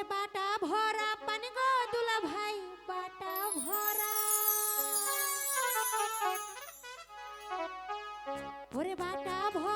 তোমার বাটা ভরা পানি গো দুলা ভাই বাটা ভরা। ওরে বাটা ভরা